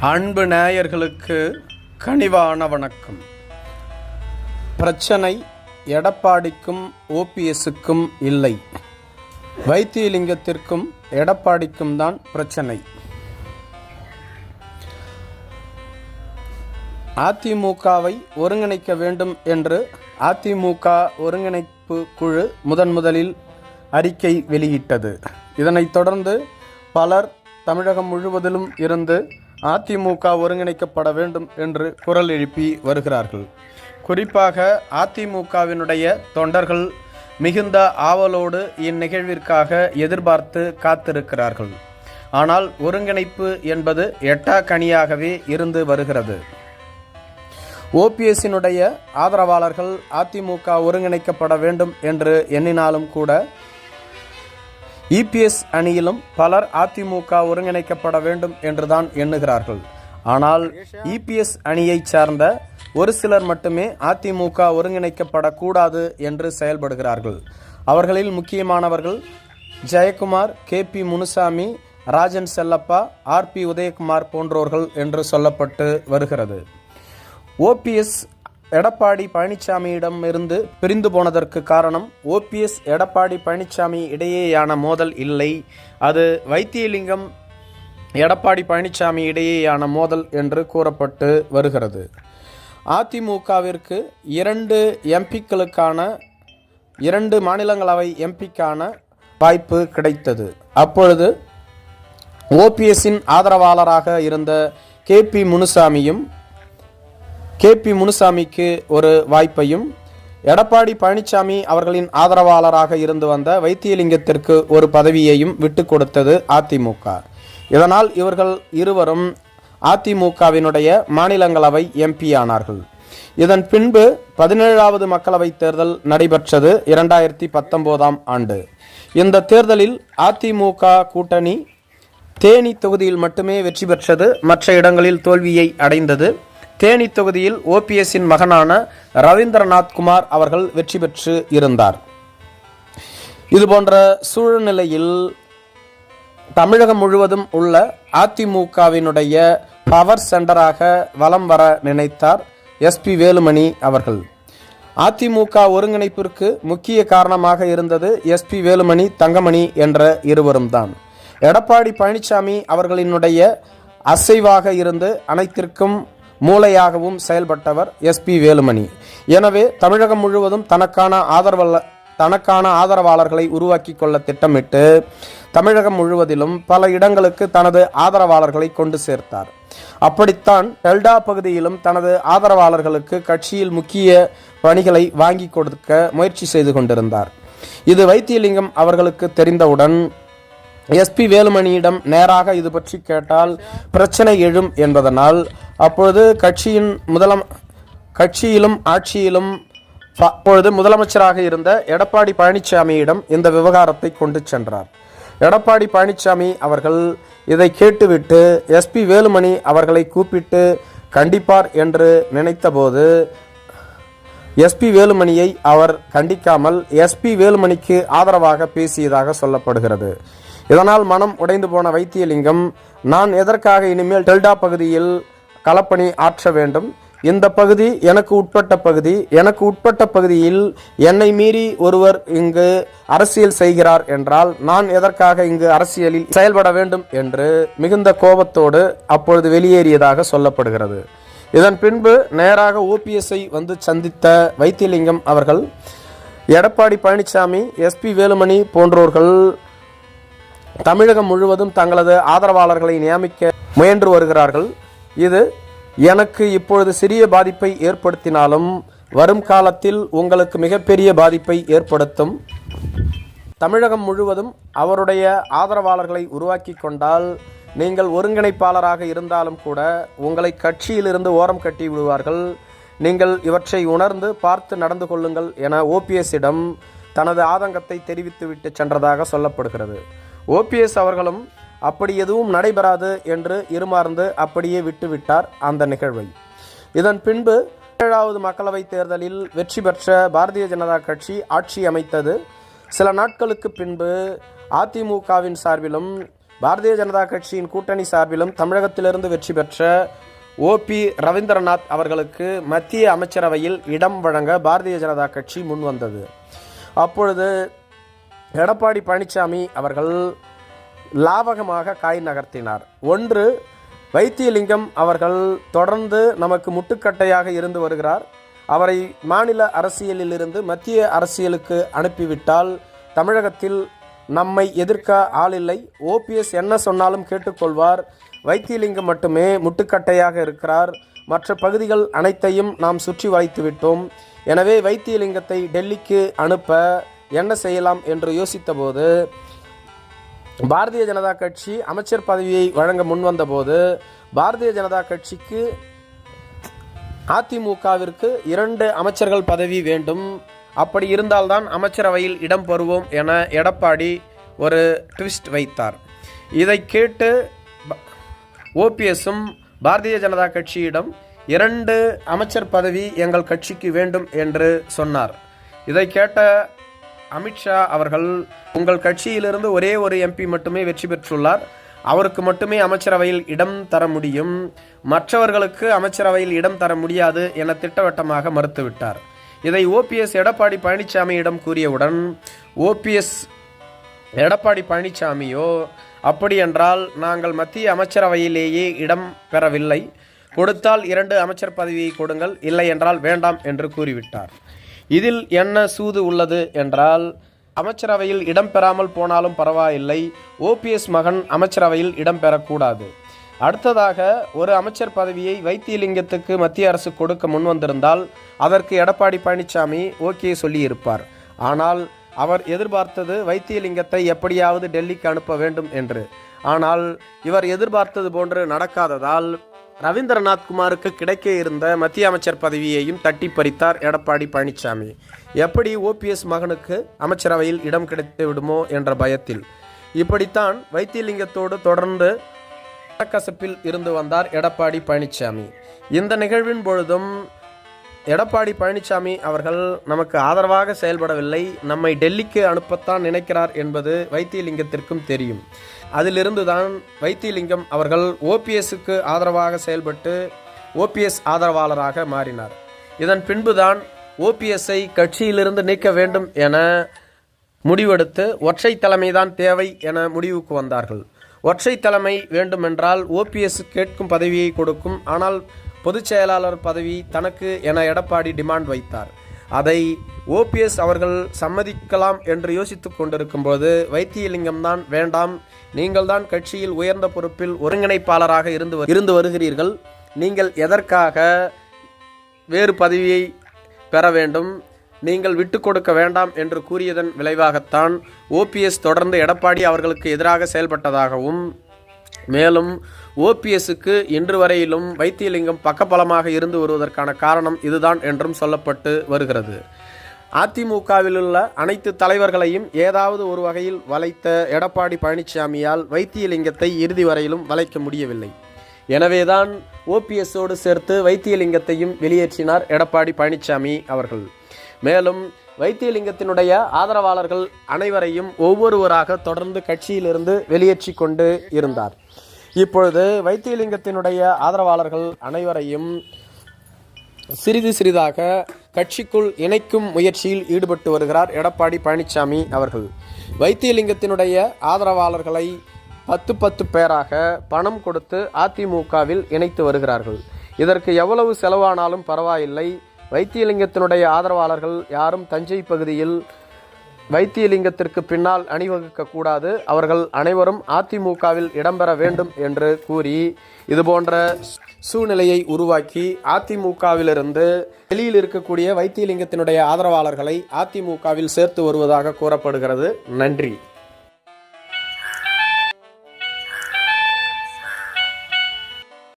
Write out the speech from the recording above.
அன்பு நேயர்களுக்கு கனிவான வணக்கம். பிரச்சனை எடப்பாடிக்கும் ஓபிஎஸ்ஸுக்கும் இல்லை. வைத்தியலிங்கத்திற்கும் எடப்பாடிக்கும் தான் பிரச்சனை. அதிமுகவை ஒருங்கிணைக்க வேண்டும் என்று அதிமுக ஒருங்கிணைப்பு குழு முதன் முதலில் அறிக்கை வெளியிட்டது. இதனைத் தொடர்ந்து பலர் தமிழகம் முழுவதிலும் இருந்து அதிமுக ஒருங்கிணைக்கப்பட வேண்டும் என்று குரல் எழுப்பி வருகிறார்கள். குறிப்பாக அதிமுகவினுடைய தொண்டர்கள் மிகுந்த ஆவலோடு இந்நிகழ்விற்காக எதிர்பார்த்து காத்திருக்கிறார்கள். ஆனால் ஒருங்கிணைப்பு என்பது எட்டா கனியாகவே இருந்து வருகிறது. ஓபிஎஸ்ஸினுடைய ஆதரவாளர்கள் அதிமுக ஒருங்கிணைக்கப்பட வேண்டும் என்று எண்ணினாலும் கூட இபிஎஸ் அணியிலும் பலர் அதிமுக ஒருங்கிணைக்கப்பட வேண்டும் என்றுதான் எண்ணுகிறார்கள். ஆனால் இபிஎஸ் அணியைச் சார்ந்த ஒரு சிலர் மட்டுமே அதிமுக ஒருங்கிணைக்கப்படக்கூடாது என்று செயல்படுகிறார்கள். அவர்களில் முக்கியமானவர்கள் Jayakumar K P Munusamy Rajan Chellappa R B Udhayakumar போன்றோர்கள் என்று சொல்லப்பட்டு வருகிறது. ஓபிஎஸ் எடப்பாடி பழனிசாமியிடம் இருந்து பிரிந்து போனதற்கு காரணம் ஓபிஎஸ் எடப்பாடி பழனிசாமி இடையேயான மோதல் இல்லை. அது வைத்தியலிங்கம் எடப்பாடி பழனிசாமி இடையேயான மோதல் என்று கூறப்பட்டு வருகிறது. அதிமுகவிற்கு இரண்டு எம்பிக்களுக்கான இரண்டு மாநிலங்களவை எம்பிக்கான வாய்ப்பு கிடைத்தது. அப்பொழுது ஓபிஎஸ்ஸின் ஆதரவாளராக இருந்த கே பி முனுசாமியும் கே பி முனுசாமிக்கு ஒரு வாய்ப்பையும் எடப்பாடி பழனிசாமி அவர்களின் ஆதரவாளராக இருந்து வந்த வைத்தியலிங்கத்திற்கு ஒரு பதவியையும் விட்டு கொடுத்தது அதிமுக. இதனால் இவர்கள் இருவரும் அதிமுகவினுடைய மாநிலங்களவை எம்பி ஆனார்கள். இதன் பின்பு பதினேழாவது மக்களவைத் தேர்தல் நடைபெற்றது இரண்டாயிரத்தி பத்தொன்பதாம் ஆண்டு. இந்த தேர்தலில் அதிமுக கூட்டணி தேனி தொகுதியில் மட்டுமே வெற்றி பெற்றது மற்ற இடங்களில் தோல்வியை அடைந்தது. தேனி தொகுதியில் ஓபிஎஸ்ஸின் மகனான ரவீந்திரநாத் குமார் அவர்கள் வெற்றி பெற்று இருந்தார். இதுபோன்ற சூழ்நிலையில் தமிழகம் முழுவதும் உள்ள அதிமுகவினுடைய பவர் சென்டராக வலம் வர நினைத்தார் எஸ்பி வேலுமணி அவர்கள். அதிமுக ஒருங்கிணைப்பிற்கு முக்கிய காரணமாக இருந்தது எஸ்பி வேலுமணி தங்கமணி என்ற இருவரும் தான். எடப்பாடி பழனிசாமி அவர்களினுடைய அசைவாக இருந்து அனைத்திற்கும் மூளையாகவும் செயல்பட்டவர் எஸ்பி வேலுமணி. எனவே தமிழகம் முழுவதும் தனக்கான ஆதரவல்ல தனக்கான ஆதரவாளர்களை உருவாக்கி கொள்ள திட்டமிட்டு தமிழகம் முழுவதிலும் பல இடங்களுக்கு தனது ஆதரவாளர்களை கொண்டு சேர்த்தார். அப்படித்தான் டெல்டா பகுதியிலும் தனது ஆதரவாளர்களுக்கு கட்சியில் முக்கிய பணிகளை வாங்கி கொடுக்க முயற்சி செய்து கொண்டிருந்தார். இது வைத்தியலிங்கம் அவர்களுக்கு தெரிந்தவுடன் எஸ்பி வேலுமணியிடம் நேராக இது பற்றி கேட்டால் பிரச்சனை எழும் என்பதனால் அப்பொழுது கட்சியின் முதலம் கட்சியிலும் ஆட்சியிலும் அப்பொழுது முதலமைச்சராக இருந்த எடப்பாடி பழனிசாமியிடம் இந்த விவகாரத்தை கொண்டு சென்றார். எடப்பாடி பழனிசாமி அவர்கள் இதை கேட்டுவிட்டு எஸ்பி வேலுமணி அவர்களை கூப்பிட்டு கண்டிப்பார் என்று நினைத்தபோது எஸ்பி வேலுமணியை அவர் கண்டிக்காமல் எஸ்பி வேலுமணிக்கு ஆதரவாக பேசியதாக சொல்லப்படுகிறது. இதனால் மனம் உடைந்து போன வைத்தியலிங்கம் நான் எதற்காக இனிமேல் டெல்டா பகுதியில் களப்பணி ஆற்ற வேண்டும்? இந்த பகுதி எனக்கு உட்பட்ட பகுதி எனக்கு உட்பட்ட பகுதியில் என்னை மீறி ஒருவர் இங்கு அரசியல் செய்கிறார் என்றால் நான் எதற்காக இங்கு அரசியலில் செயல்பட வேண்டும் என்று மிகுந்த கோபத்தோடு அப்பொழுது வெளியேறியதாக சொல்லப்படுகிறது. இதன் பின்பு நேராக ஓபிஎஸ்ஐ வந்து சந்தித்த வைத்தியலிங்கம் அவர்கள் எடப்பாடி பழனிசாமி எஸ்பி வேலுமணி போன்றோர்கள் தமிழகம் முழுவதும் தங்களது ஆதரவாளர்களை நியமிக்க முயன்று வருகிறார்கள். இது எனக்கு இப்பொழுது சிறிய பாதிப்பை ஏற்படுத்தினாலும் வரும் காலத்தில் உங்களுக்கு மிகப்பெரிய பாதிப்பை ஏற்படுத்தும். தமிழகம் முழுவதும் அவருடைய ஆதரவாளர்களை உருவாக்கி கொண்டால் நீங்கள் ஒருங்கிணைப்பாளராக இருந்தாலும் கூட உங்களை கட்சியிலிருந்து ஓரம் கட்டி விடுவார்கள். நீங்கள் இவற்றை உணர்ந்து பார்த்து நடந்து கொள்ளுங்கள் என ஓபிஎஸ்ஸிடம் தனது ஆதங்கத்தை தெரிவித்துவிட்டு சென்றதாக சொல்லப்படுகிறது. ஓபிஎஸ் அவர்களும் அப்படி எதுவும் நடைபெறாது என்று இருமார்ந்து அப்படியே விட்டுவிட்டார் அந்த நிகழ்வை. இதன் பின்பு ஏழாவது மக்களவைத் தேர்தலில் வெற்றி பெற்ற பாரதிய ஜனதா கட்சி ஆட்சி அமைத்தது. சில நாட்களுக்கு பின்பு அதிமுகவின் சார்பிலும் பாரதிய ஜனதா கட்சியின் கூட்டணி சார்பிலும் தமிழகத்திலிருந்து வெற்றி பெற்ற ஓபி ரவீந்திரநாத் அவர்களுக்கு மத்திய அமைச்சரவையில் இடம் வழங்க பாரதிய ஜனதா கட்சி முன்வந்தது. அப்பொழுது எடப்பாடி பழனிசாமி அவர்கள் லாபகமாக காய் நகர்த்தினார். ஒன்று வைத்தியலிங்கம் அவர்கள் தொடர்ந்து நமக்கு முட்டுக்கட்டையாக இருந்து வருகிறார். அவரை மாநில அரசியலிலிருந்து மத்திய அரசியலுக்கு அனுப்பிவிட்டால் தமிழகத்தில் நம்மை எதிர்க்க ஆளில்லை ஓபிஎஸ் என்ன சொன்னாலும் கேட்டுக்கொள்வார். வைத்தியலிங்கம் மட்டுமே முட்டுக்கட்டையாக இருக்கிறார். மற்ற பகுதிகள் அனைத்தையும் நாம் சுற்றி வளைத்து விட்டோம் எனவே வைத்தியலிங்கத்தை டெல்லிக்கு அனுப்ப என்ன செய்யலாம் என்று யோசித்தபோது பாரதிய ஜனதா கட்சி அமைச்சர் பதவியை வழங்க முன்வந்தபோது பாரதிய ஜனதா கட்சிக்கு அதிமுகவிற்கு இரண்டு அமைச்சர்கள் பதவி வேண்டும். அப்படி இருந்தால்தான் அமைச்சரவையில் இடம் பெறுவோம் என எடப்பாடி ஒரு ட்விஸ்ட் வைத்தார். இதை கேட்டு ஓபிஎஸும் பாரதிய ஜனதா கட்சியிடம் இரண்டு அமைச்சர் பதவி எங்கள் கட்சிக்கு வேண்டும் என்று சொன்னார். இதை கேட்ட அமித்ஷா அவர்கள் உங்கள் கட்சியிலிருந்து ஒரே ஒரு எம்பி மட்டுமே வெற்றி பெற்றுள்ளார். அவருக்கு மட்டுமே அமைச்சரவையில் இடம் தர முடியும். மற்றவர்களுக்கு அமைச்சரவையில் இடம் தர முடியாது என திட்டவட்டமாக மறுத்துவிட்டார். இதை ஓபிஎஸ் எடப்பாடி பழனிசாமியிடம் கூறியவுடன் ஓபிஎஸ் எடப்பாடி பழனிசாமியோ அப்படியென்றால் நாங்கள் மத்திய அமைச்சரவையிலேயே இடம் பெறவில்லை. கொடுத்தால் இரண்டு அமைச்சர் பதவியை கொடுங்கள். இல்லை என்றால் வேண்டாம் என்று கூறிவிட்டார். இதில் என்ன சூது உள்ளது என்றால் அமைச்சரவையில் இடம்பெறாமல் போனாலும் பரவாயில்லை. ஓபிஎஸ் மகன் அமைச்சரவையில் இடம்பெறக்கூடாது அடுத்ததாக ஒரு அமைச்சர் பதவியை வைத்தியலிங்கத்துக்கு மத்திய அரசு கொடுக்க முன்வந்திருந்தால் அதற்கு எடப்பாடி பழனிசாமி ஓகே சொல்லியிருப்பார். ஆனால் அவர் எதிர்பார்த்தது வைத்தியலிங்கத்தை எப்படியாவது டெல்லிக்கு அனுப்ப வேண்டும் என்று. ஆனால் இவர் எதிர்பார்த்தது போன்று நடக்காததால் ரவீந்திரநாத் குமாருக்கு கிடைக்க இருந்த மத்திய அமைச்சர் பதவியையும் தட்டி பறித்தார் எடப்பாடி பழனிசாமி. எப்படி ஓபிஎஸ் மகனுக்கு அமைச்சரவையில் இடம் கிடைத்து விடுமோ என்ற பயத்தில். இப்படித்தான் வைத்தியலிங்கத்தோடு தொடர்ந்து கசப்பில் இருந்து வந்தார் எடப்பாடி பழனிசாமி. இந்த நிகழ்வின் பொழுதும் எடப்பாடி பழனிசாமி அவர்கள் நமக்கு ஆதரவாக செயல்படவில்லை. நம்மை டெல்லிக்கு அனுப்பத்தான் நினைக்கிறார் என்பது வைத்தியலிங்கத்திற்கும் தெரியும். அதிலிருந்து தான் வைத்தியலிங்கம் அவர்கள் ஓபிஎஸ்க்கு ஆதரவாக செயல்பட்டு ஓபிஎஸ் ஆதரவாளராக மாறினார். இதன் பின்புதான் ஓபிஎஸ்ஐ கட்சியிலிருந்து நீக்க வேண்டும் என முடிவெடுத்து ஒற்றை தலைமைதான் தேவை என முடிவுக்கு வந்தார்கள். ஒற்றை தலைமை வேண்டுமென்றால் ஓபிஎஸ் கேட்கும் பதவியை கொடுக்கும். ஆனால் பொதுச் செயலாளர் பதவி தனக்கு என எடப்பாடி டிமாண்ட் வைத்தார். அதை ஓபிஎஸ் அவர்கள் சம்மதிக்கலாம் என்று யோசித்து கொண்டிருக்கும்போது வைத்தியலிங்கம் தான் வேண்டாம் நீங்கள் தான் கட்சியில் உயர்ந்த பொறுப்பில் ஒருங்கிணைப்பாளராக இருந்து இருந்து வருகிறீர்கள். நீங்கள் எதற்காக வேறு பதவியை பெற வேண்டும்? நீங்கள் விட்டு கொடுக்க வேண்டாம் என்று கூறியதன் விளைவாகத்தான் ஓபிஎஸ் தொடர்ந்து எடப்பாடி அவர்களுக்கு எதிராக செயல்பட்டதாகவும் மேலும் ஓபிஎஸ்க்கு இன்று வரையிலும் வைத்தியலிங்கம் பக்கபலமாக இருந்து வருவதற்கான காரணம் இதுதான் என்றும் சொல்லப்பட்டு வருகிறது. அதிமுகவில் உள்ள அனைத்து தலைவர்களையும் ஏதாவது ஒரு வகையில் வளைத்த எடப்பாடி பழனிசாமியால் வைத்தியலிங்கத்தை இறுதி வரையிலும் வளைக்க முடியவில்லை. எனவேதான் ஓபிஎஸ்ஸோடு சேர்த்து வைத்தியலிங்கத்தையும் வெளியேற்றினார் எடப்பாடி பழனிசாமி அவர்கள். மேலும் வைத்தியலிங்கத்தினுடைய ஆதரவாளர்கள் அனைவரையும் ஒவ்வொருவராக தொடர்ந்து கட்சியிலிருந்து வெளியேற்றி கொண்டு இருந்தார். இப்பொழுது வைத்தியலிங்கத்தினுடைய ஆதரவாளர்கள் அனைவரையும் சிறிது சிறிதாக கட்சிக்குள் இணைக்கும் முயற்சியில் ஈடுபட்டு வருகிறார் எடப்பாடி பழனிசாமி அவர்கள். வைத்தியலிங்கத்தினுடைய ஆதரவாளர்களை பத்து பத்து பேராக பணம் கொடுத்து அதிமுகவில் இணைத்து வருகிறார்கள். இதற்கு எவ்வளவு செலவானாலும் பரவாயில்லை. வைத்தியலிங்கத்தினுடைய ஆதரவாளர்கள் யாரும் தஞ்சை பகுதியில் வைத்தியலிங்கத்திற்கு பின்னால் அணிவகுக்க கூடாது. அவர்கள் அனைவரும் அதிமுகவில் இடம்பெற வேண்டும் என்று கூறி இதுபோன்ற சூழ்நிலையை உருவாக்கி அதிமுகவிலிருந்து வெளியில் இருக்கக்கூடிய வைத்தியலிங்கத்தினுடைய ஆதரவாளர்களை அதிமுகவில் சேர்த்து வருவதாக கூறப்படுகிறது. நன்றி.